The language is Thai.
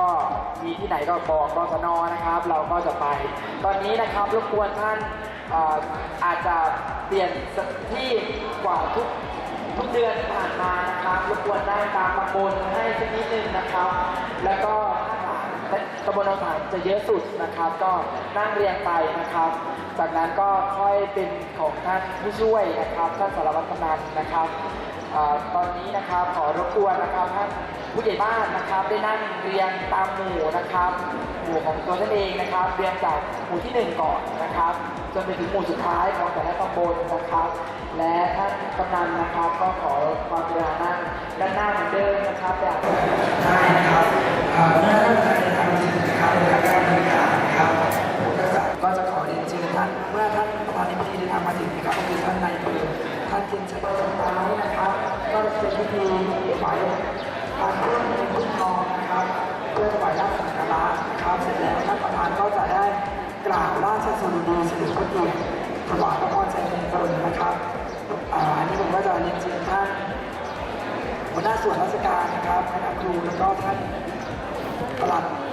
ก็มีที่ไหนก็บอกกศนนะครับ เราก็จะไป ตอนนี้นะครับรบกวนท่านอาอาจจะเปลี่ยนที่กว่าทุกทุกเดือนที่ผ่านมานะครับรบกวนได้ตามตำบลให้สักนิดนึงนะครับ แล้วก็ ตำบลเราถางจะเยอะสุดนะครับ ก็นั่งเรียงไปนะครับ จากนั้นก็ค่อยเป็นของท่านผู้ช่วยนะครับท่านสารวัตรกำนันนะครับอตอนนี้นะครับขอรบกวนนะครับท่านผู้ใหญ่บ้านนะครับได้นั่งเรียงตามหมู่นะครับหมู่ของตัวท่านเองนะครับ เรียงจากหมู่ที่หนึ่งก่อนนะครับจนไปถึงหมู่สุดท้ายของแต่ละตำบลนะครับ และท่านกำนันนะครับก็ขอความกรุณานั่งด้านหน้าเหมือนเดิมนะครับแบบานในพิธีเดินทางมาถึงนะครับก็คือท่านนายอำเภอท่านเทียนชัยสุดท้านะครับก็เป็นพิธีถวายทานเครื่องเงินพุททองนะครับเพื่อถวายราชสักการะนะครับเสร็จแล้วท่านประธานก็จะได้กล่าวราชสดุดีสิริพุทธยถวายพระพรชัยมงคลนะครับอันนี้ผมก็จะเรียนเชิญท่านหัวหน้าส่วนราชการนะครับคณะครูแล้วก็ท่านประหลัด